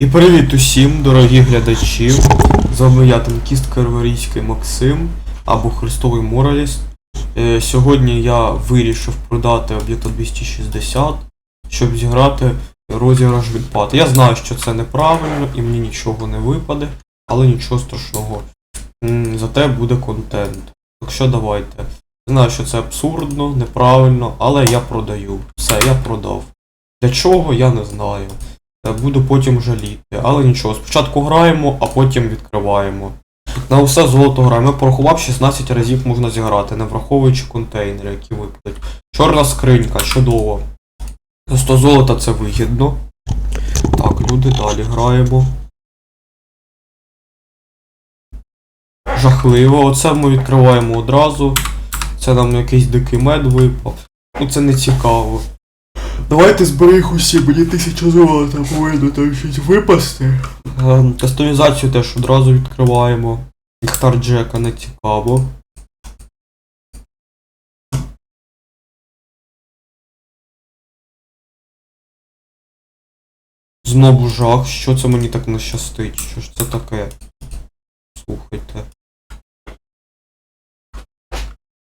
І привіт усім, дорогі глядачі. З вами я, танкіст Карварійський Максим або Христовий Мораліст. Е, сьогодні я вирішив продати об'єкта 260, щоб зіграти розіграш відпад. Я знаю, що це неправильно і мені нічого не випаде, але нічого страшного. Зате буде контент. Так що давайте. Знаю, що це абсурдно, неправильно, але я продаю. Все, я продав. Для чого, я не знаю. Буду потім жаліти. Але нічого, спочатку граємо, а потім відкриваємо. На усе золото граємо. Я порахував 16 разів можна зіграти, не враховуючи контейнери, які випадуть. Чорна скринька, чудово. За 100 золота це вигідно. Так, люди далі граємо. Жахливо. Оце ми відкриваємо одразу. Це нам якийсь дикий мед випав. Ну це не цікаво. Давайте зберіг усі, мені тисяча золота повинно там щось випасти. Е, Кастомізацію теж одразу відкриваємо. Ліхтар Джека не цікаво. Знову жах, що це мені так не щастить? Що ж це таке? Слухайте.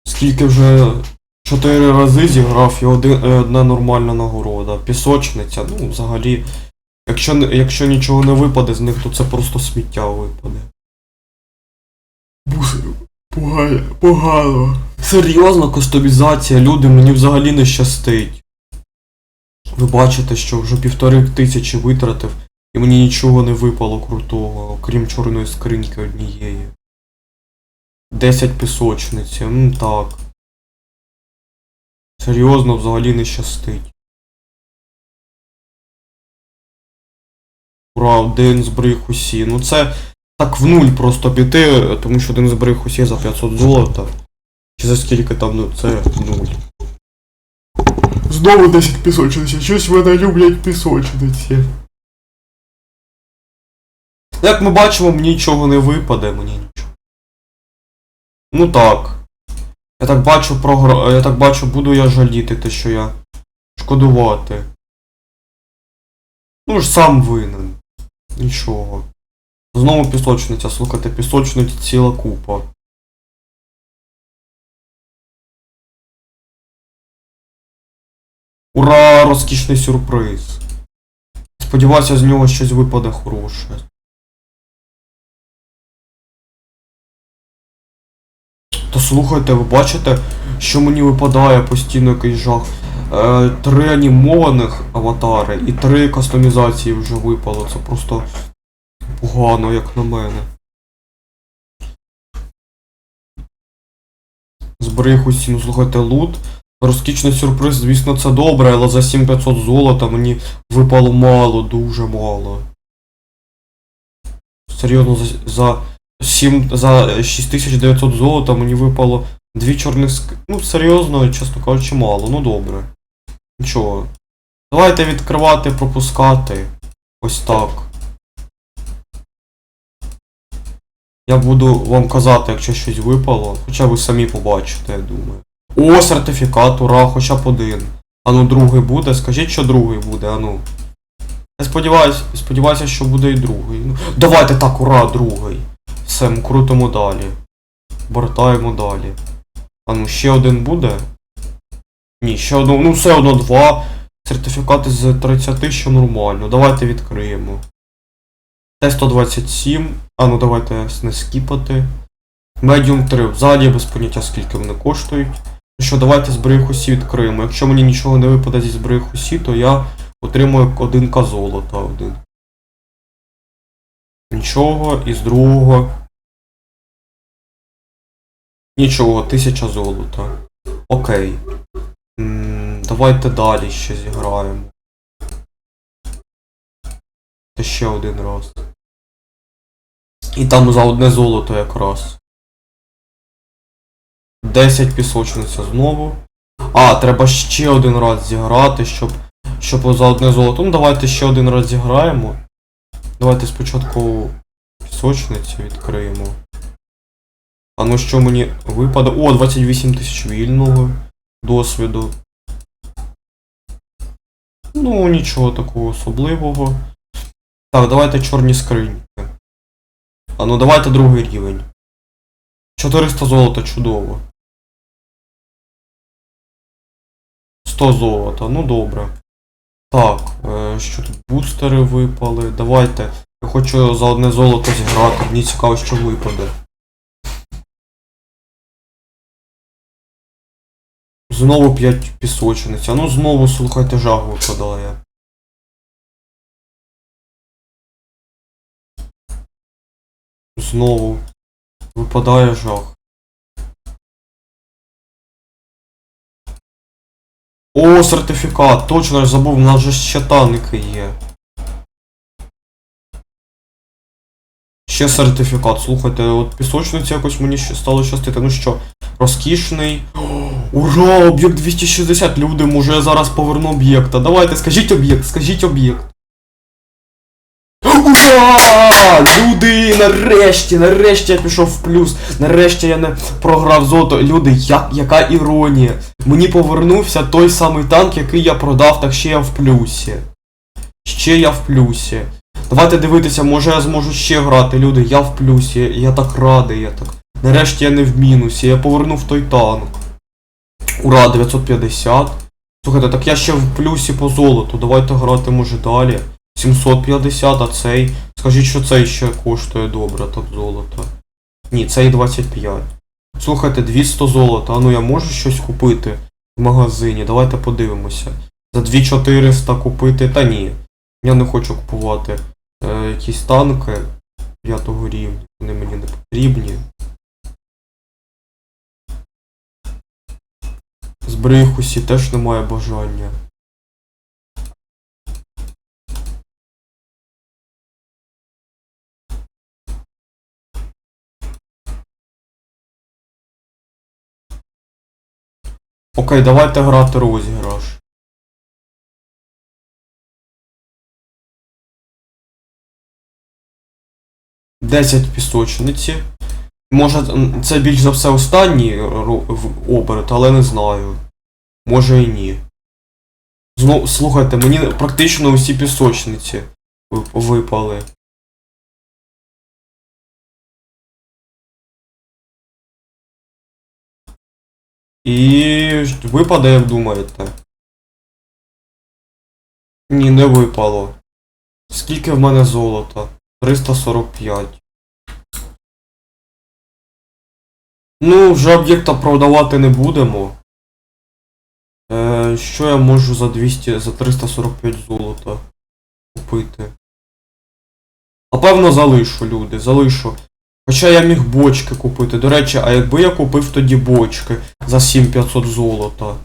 Скільки вже чотири рази зіграв і один, е, одна нормальна нагорода. Пісочниця, ну взагалі. Якщо, якщо нічого не випаде з них, то це просто сміття випаде. Погано. погано. Серйозно, кастомізація, люди, мені взагалі не щастить. Ви бачите, що вже півтори тисячі витратив, і мені нічого не випало крутого, окрім чорної скриньки однієї. 10 пісочниці, м так. Серйозно, взагалі не щастить. Ура, один збриг усі. Ну це так в нуль просто піти, тому що один збриг усі за 500 золота. Чи за скільки там, ну це нуль. Знову 10 пісочниці. Щось мене люблять пісочниці. Як ми бачимо, мені нічого не випаде, мені нічого. Ну так. Я так бачу програ... Я так бачу, буду я жаліти те, що я шкодувати. Ну ж сам винен. Нічого. Знову пісочниця, слухайте, пісочниць ціла купа. Ура! Розкішний сюрприз. Сподіваюся, з нього щось випаде хороше. Та слухайте, ви бачите, що мені випадає постійно якийсь жах. Е, три анімованих аватари і три кастомізації вже випало. Це просто погано, як на мене. Зберіг усі, ну слухайте, лут. Розкішний сюрприз, звісно, це добре, але за 7500 золота мені випало мало, дуже мало. Серйозно, за, за 7, за 6900 золота мені випало дві чорних ск... Ну, серйозно, чесно кажучи, мало, ну добре. Нічого. Давайте відкривати, пропускати. Ось так. Я буду вам казати, якщо щось випало. Хоча ви самі побачите, я думаю. О, сертифікат, ура, хоча б один. Ану, другий буде. Скажіть, що другий буде, ану. Я сподіваюся, сподіваюся, що буде і другий. Ну, давайте так, ура, другий. Все, ми крутимо далі. Бортаємо далі. А ну, ще один буде? Ні, ще один. Ну, все одно два. Сертифікати з 30, що нормально. Давайте відкриємо. Т-127. А ну давайте не скіпати. Medium 3. Взагалі без поняття скільки вони коштують. Ну що, давайте зберіг усі відкриємо. Якщо мені нічого не випаде зі зберіг усі, то я отримую один к золота один. Нічого, і з другого. Нічого, 1000 золота. Окей. М, давайте далі ще зіграємо. Та ще один раз. І там за одне золото якраз. 10 пісочниця знову. А, треба ще один раз зіграти, щоб. Щоб за одне золото. Ну давайте ще один раз зіграємо. Давайте спочатку пісочницю відкриємо. А ну що мені випаде? О, 28 тисяч вільного досвіду. Ну, нічого такого особливого. Так, давайте чорні скриньки. А ну давайте другий рівень. 400 золота, чудово. 100 золота, ну добре. Так, е, що тут бустери випали. Давайте. Я хочу за одне золото зіграти. Мені цікаво, що випаде. Знову 5 пісочниць. А ну знову, слухайте, жаг випадає. Знову випадає жах. О, сертифікат! Точно я забув, у нас же ще танки є. Ще сертифікат. Слухайте, от пісочниці якось мені стало щастити. Ну що, розкішний. Ура! Об'єкт 260. Люди, може я зараз поверну об'єкта. Давайте, скажіть об'єкт, скажіть об'єкт. Ура! Люди, нарешті, нарешті я пішов в плюс. Нарешті я не програв золото. Люди, як, яка іронія. Мені повернувся той самий танк, який я продав, так ще я в плюсі. Ще я в плюсі. Давайте дивитися, може я зможу ще грати, люди, я в плюсі, я так радий, я так. Нарешті я не в мінусі, я повернув той танк. Ура, 950. Слухайте, так я ще в плюсі по золоту. Давайте грати може далі. 750, а цей. Скажіть, що цей ще коштує добре, так золото. Ні, цей 25. Слухайте, 200 золота. А ну я можу щось купити в магазині. Давайте подивимося. За 2400 купити. Та ні. Я не хочу купувати е, якісь танки 5 рівня. З Брейхусі теж немає бажання. Окей, давайте грати розіграш. Десять пісочниці. Може, це більш за все останній оберт, але не знаю. Може і ні. Знову, слухайте, мені практично усі пісочниці випали. І випаде, як думаєте? Ні, не випало. Скільки в мене золота? 345. Ну, вже об'єкта продавати не будемо. Е, що я можу за 200, за 345 золота купити? Напевно, залишу, люди, залишу. Хоча я міг бочки купити. До речі, а якби я купив тоді бочки за 7500 золота?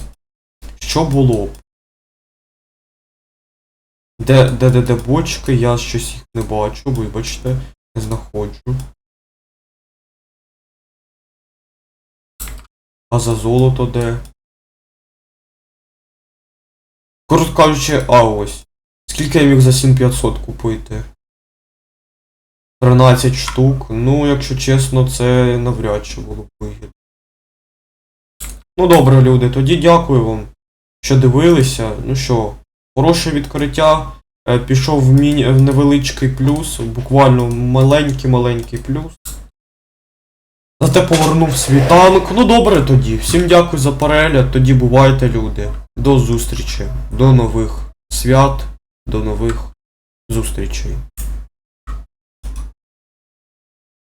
Що було б? Де, де, де, де бочки? Я щось їх не бачу, вибачте, не знаходжу. А за золото де? Коротко кажучи, а ось. Скільки я міг за 7500 купити? 13 штук. Ну, якщо чесно, це навряд чи було б вигідно. Ну добре, люди, тоді дякую вам, що дивилися. Ну що, хороше відкриття. Е, Пішов в, міні... в невеличкий плюс, буквально маленький-маленький плюс. Зате повернув свій танк. Ну добре тоді. Всім дякую за перегляд. Тоді бувайте, люди. До зустрічі. До нових свят, до нових зустрічей.